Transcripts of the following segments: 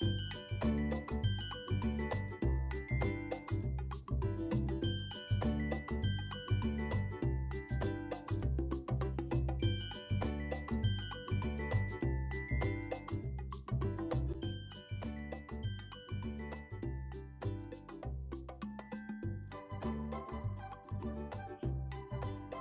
Thank you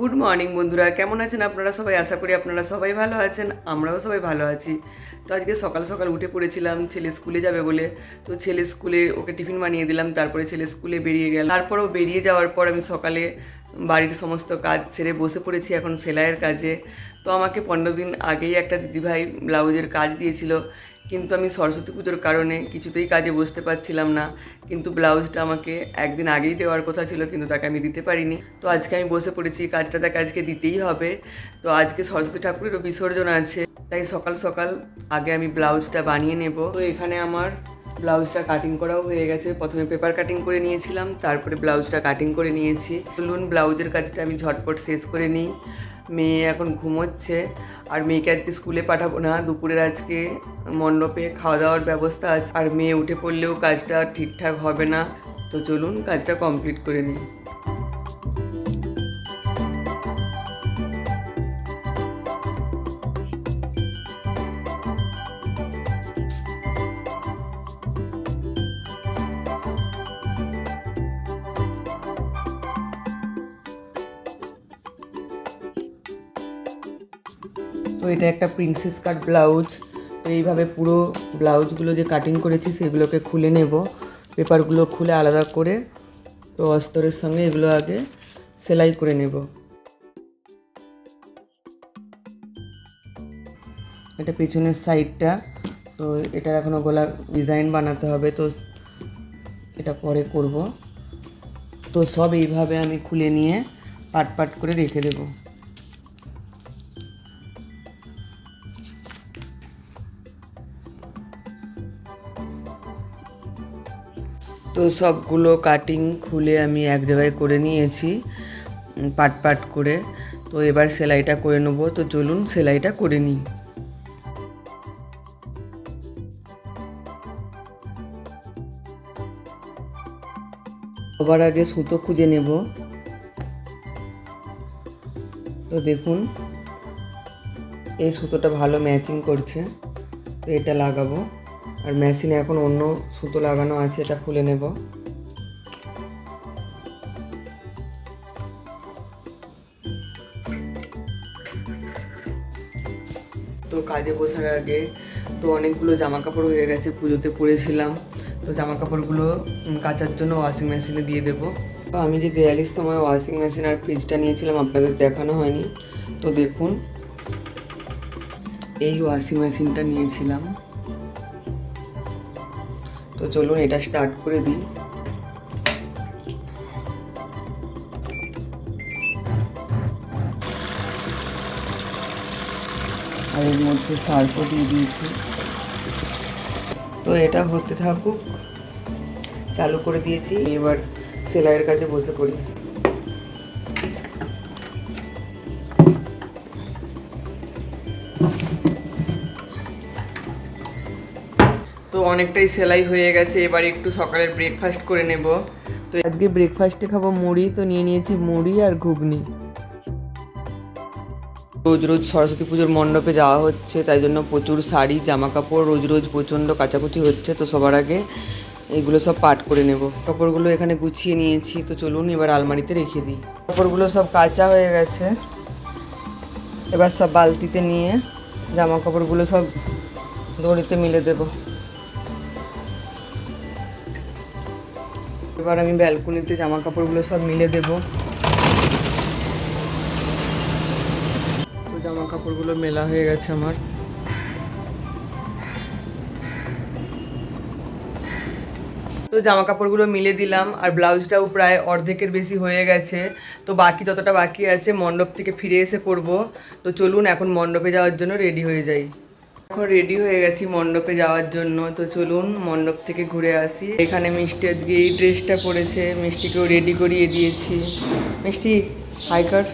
good morning বন্ধুরা। কেমন আছেন আপনারা সবাই? আশা করি আপনারা সবাই ভালো আছেন, আমরাও সবাই ভালো আছি। তো আজকে সকাল সকাল উঠে পড়েছিলাম, ছেলে স্কুলে যাবে বলে। তো ছেলে স্কুলে ওকে টিফিন বানিয়ে দিলাম, তারপরে ছেলে স্কুলে বেরিয়ে গেল। তারপরেও বেরিয়ে যাওয়ার পর আমি সকালে বাড়ির সমস্ত কাজ ছেড়ে বসে পড়েছি, এখন সেলাইয়ের কাজে। তো আমাকে পনেরো দিন আগেই একটা দিদিভাই ব্লাউজের কাজ দিয়েছিল। কিন্তু আমি সরস্বতী পুজোর কারণে কিছুতেই কাজে বসতে পারছিলাম না। কিন্তু ব্লাউজটা আমাকে একদিন আগেই দেওয়ার কথা ছিল, কিন্তু তাকে আমি দিতে পারিনি। তো আজকে আমি বসে পড়েছি কাজটা তাকে আজকে দিতেই হবে। তো আজকে সরস্বতী ঠাকুরেরও বিসর্জন আছে, তাই সকাল সকাল আগে আমি ব্লাউজটা বানিয়ে নেব। তো এখানে আমার ব্লাউজটা কাটিং করাও হয়ে গেছে। প্রথমে পেপার কাটিং করে নিয়েছিলাম, তারপরে ব্লাউজটা কাটিং করে নিয়েছি। চলুন ব্লাউজের কাজটা আমি ঝটপট শেষ করে নিই। মেয়ে এখন ঘুমোচ্ছে, আর মেয়েকে আজকে স্কুলে পাঠাবো না। দুপুরের আজকে মণ্ডপে খাওয়া দাওয়ার ব্যবস্থা আছে। আর মেয়ে উঠে পড়লেও কাজটা ঠিকঠাক হবে না। তো চলুন কাজটা কমপ্লিট করে নিই। তো এটা একটা প্রিন্সেস কাট ব্লাউজ তো এইভাবে পুরো ব্লাউজগুলো যে কাটিং করেছি, সেগুলোকে খুলে নেব। পেপারগুলো খুলে আলাদা করে তো অস্তরের সঙ্গে এগুলো আগে সেলাই করে নেব। এটা পেছনের সাইডটা তো এটার এখনও গোলা ডিজাইন বানাতে হবে, তো এটা পরে করব। তো সব এইভাবে আমি খুলে নিয়ে পাট পাট করে রেখে দেবো। তো সবগুলো কাটিং খুলে আমি এক জায়গায় করে নিয়েছি পাট পাট করে। তো এবার সেলাইটা করে নেব। তো চলুন সেলাইটা করে নিই। সবার আগে সুতো খুঁজে নেব। তো দেখুন, এই সুতোটা ভালো ম্যাচিং করছে। তো এটা লাগাবো। আর মেশিনে এখন অন্য সুতো লাগানো আছে, এটা খুলে নেব। তো কাজে বসার আগে তো অনেকগুলো জামা কাপড় হয়ে গেছে, পুজোতে পরেছিলাম। তো জামা কাপড়গুলো কাচার জন্য ওয়াশিং মেশিনে দিয়ে দেবো। তো আমি যে দেয়ালির সময় ওয়াশিং মেশিন আর ফ্রিজটা নিয়েছিলাম, আপনাদের দেখানো হয়নি। তো দেখুন, এই ওয়াশিং মেশিনটা নিয়েছিলাম। তো চলুন, এটা স্টার্ট করে দিই। আর এর মধ্যে সার্ফও দিয়ে দিয়েছি। তো এটা হতে থাকুক, চালু করে দিয়েছি। এবার সেলাইয়ের কাজে বসে পড়ি। তো অনেকটাই সেলাই হয়ে গেছে, এবার একটু সকালের ব্রেকফাস্ট করে নেব। তো আজকে ব্রেকফাস্টে খাব মুড়ি, তো নিয়ে নিয়েছি মুড়ি আর ঘুগনি। রোজ রোজ সরস্বতী পুজোর মণ্ডপে যাওয়া হচ্ছে, তাই জন্য প্রচুর শাড়ি জামা কাপড় রোজ রোজ প্রচণ্ড কাচাকুচি হচ্ছে, তো সবার আগে এগুলো সব পাট করে নেব। কাপড়গুলো এখানে গুছিয়ে নিয়েছি, তো চলুন এবার আলমারিতে রেখে দিই। কাপড়গুলো সব কাঁচা হয়ে গেছে। এবার সব বালতিতে নিয়ে জামা কাপড়গুলো সব দড়িতে মিলে দেবো। এবার আমি ব্যালকনিতে জামা কাপড়গুলো সব মিলে দেবো। তো জামা কাপড়গুলো মেলা হয়ে গেছে আমার। তো জামা কাপড়গুলো মিলে দিলাম, আর ব্লাউজটাও প্রায় অর্ধেকের বেশি হয়ে গেছে। তো বাকি যতটা বাকি আছে, মণ্ডপ থেকে ফিরে এসে করব। তো চলুন এখন মণ্ডপে যাওয়ার জন্য রেডি হয়ে যাই। এখন রেডি হয়ে গেছি মণ্ডপে যাওয়ার জন্য। তো চলুন মণ্ডপ থেকে ঘুরে আসি। এখানে মিষ্টি আজকে এই ড্রেসটা পরেছে। মিষ্টিকেও রেডি করিয়ে দিয়েছি। মিষ্টি হাইকার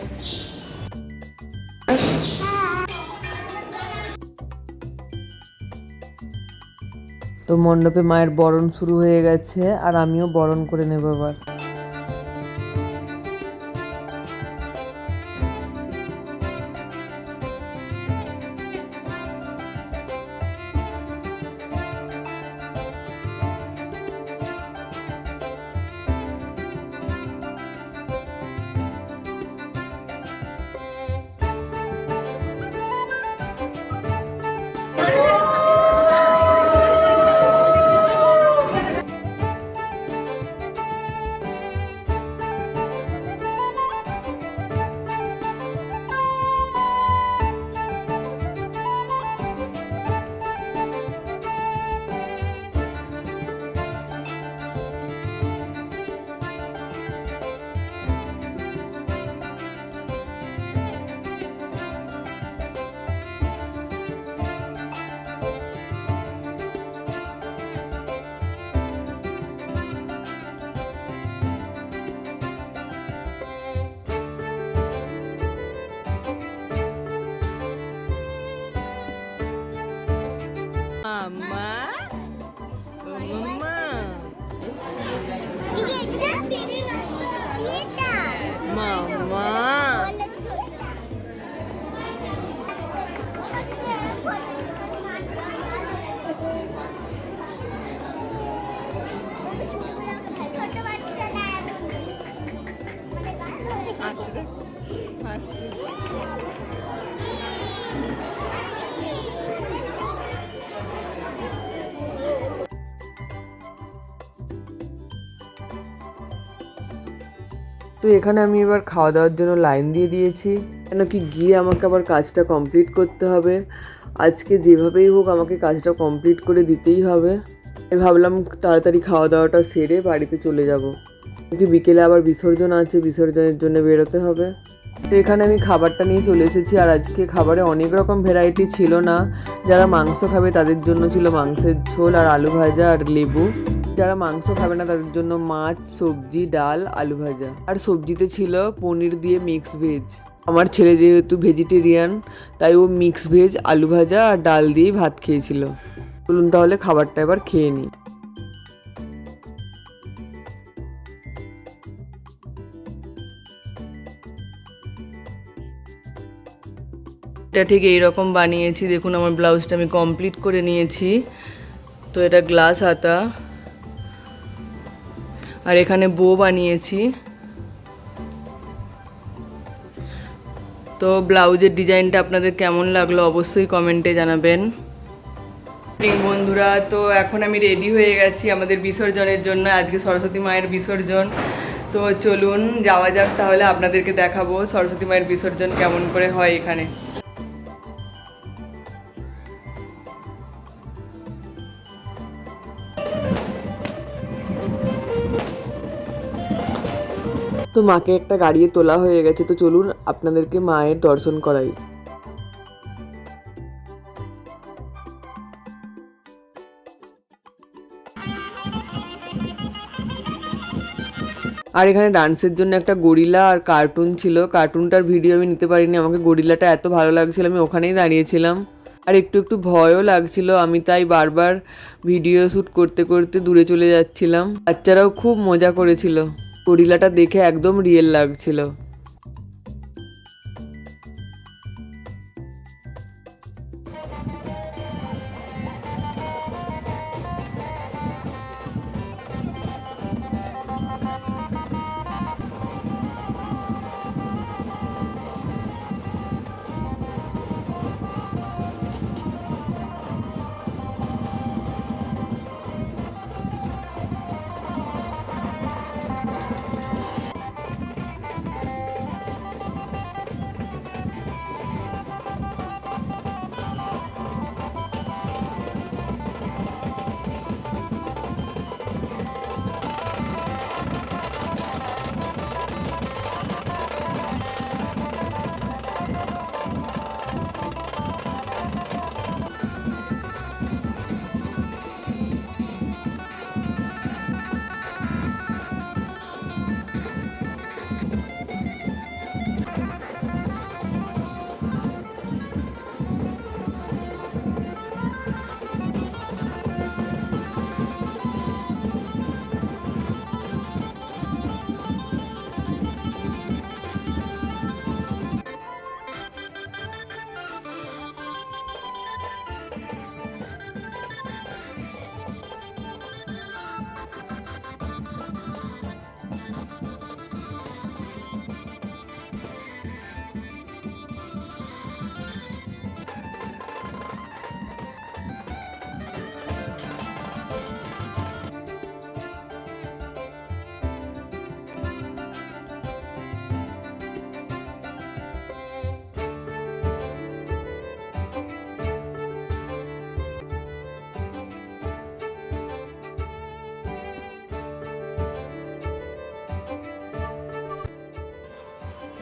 তো মণ্ডপে মায়ের বরণ শুরু হয়ে গেছে, আর আমিও বরণ করে নেব এবার। মাম্মা তো এখানে আমি এবার খাওয়া দাওয়ার জন্য লাইন দিয়ে দিয়েছি। কেন কি গিয়ে আমাকে আবার কাজটা কমপ্লিট করতে হবে। আজকে যেভাবেই হোক আমাকে কাজটা কমপ্লিট করে দিতেই হবে। আমি ভাবলাম তাড়াতাড়ি খাওয়া দাওয়াটা সেরে বাড়িতে চলে যাব। কি বিকেলে আবার বিসর্জন আছে, বিসর্জনের জন্য বেরোতে হবে। তো এখানে আমি খাবারটা নিয়ে চলে এসেছি আর আজকে খাবারে অনেক রকম ভ্যারাইটি ছিল না। যারা মাংস খাবে তাদের জন্য ছিল মাংসের ঝোল আর আলু ভাজা আর লেবু। যারা মাংস খাবে না, তাদের জন্য মাছ, সবজি, ডাল, আলু ভাজা। আর সবজিতে ছিল পনির দিয়ে মিক্স ভেজ আমার ছেলে যেহেতু ভেজিটেরিয়ান তাই ও মিক্স ভেজ আলু ভাজা আর ডাল দিয়েই ভাত খেয়েছিল। বলুন তাহলে খাবারটা এবার খেয়ে নিই। এটা ঠিক এইরকম বানিয়েছি। দেখুন, আমার ব্লাউজটা আমি কমপ্লিট করে নিয়েছি। তো এটা গ্লাস হাতা। আর এখানে বো বানিয়েছি। তো ব্লাউজের ডিজাইনটা আপনাদের কেমন লাগল অবশ্যই কমেন্টে জানাবেন। বন্ধুরা, তো এখন আমি রেডি হয়ে গেছি আমাদের বিসর্জনের জন্য। আজকে সরস্বতী মায়ের বিসর্জন। তো চলুন যাওয়া যাক, তাহলে আপনাদেরকে দেখাবো সরস্বতী মায়ের বিসর্জন কেমন করে হয় এখানে। তো মাকে একটা গাড়িয়ে তোলা হয়ে গেছে, তো চলুন আপনাদেরকে মায়ের দর্শন করাই। আর এখানে ডান্সের জন্য একটা গরিলা আর কার্টুন ছিল। কার্টুনটার ভিডিও আমি নিতে পারিনি, আমাকে গরিলাটা এত ভালো লাগছিল, আমি ওখানেই দাঁড়িয়েছিলাম। আর একটু একটু ভয়ও লাগছিল, আমি তাই বারবার ভিডিও শ্যুট করতে করতে দূরে চলে যাচ্ছিলাম। বাচ্চারাও খুব মজা করেছিল। গরিলাটা দেখে একদম রিয়েল লাগছিল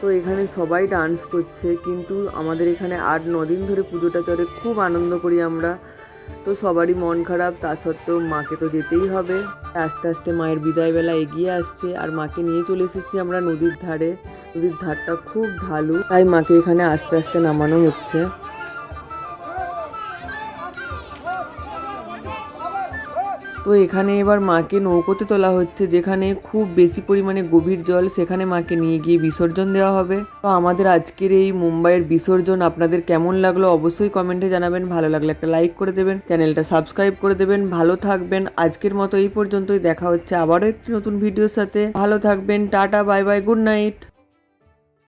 তো এখানে সবাই ডান্স করছে, কিন্তু আমাদের এখানে আট দিন ধরে পুজোটা চলে, খুব আনন্দ করি আমরা। তো সবারই মন খারাপ, তা সত্ত্বেও মাকে তো যেতেই হবে। আস্তে আস্তে মায়ের বিদায়বেলা এগিয়ে আসছে, আর মাকে নিয়ে চলে এসেছি আমরা নদীর ধারে। নদীর ধারটা খুব ভালো তাই মাকে এখানে আস্তে আস্তে নামানো হচ্ছে। তো এখানে এবার মাকে নৌকোতে তোলা হচ্ছে, যেখানে খুব বেশি পরিমাণে গভীর জল সেখানে মাকে নিয়ে গিয়ে বিসর্জন দেওয়া হবে। তো আমাদের আজকের এই মুম্বাইয়ের বিসর্জন আপনাদের কেমন লাগল অবশ্যই কমেন্টে জানাবেন। ভালো লাগলে একটা লাইক করে দেবেন, চ্যানেলটা সাবস্ক্রাইব করে দেবেন। ভালো থাকবেন। আজকের মতো এই পর্যন্তই, দেখা হচ্ছে আবারও একটি নতুন ভিডিওর সাথে। ভালো থাকবেন, tata bye bye good night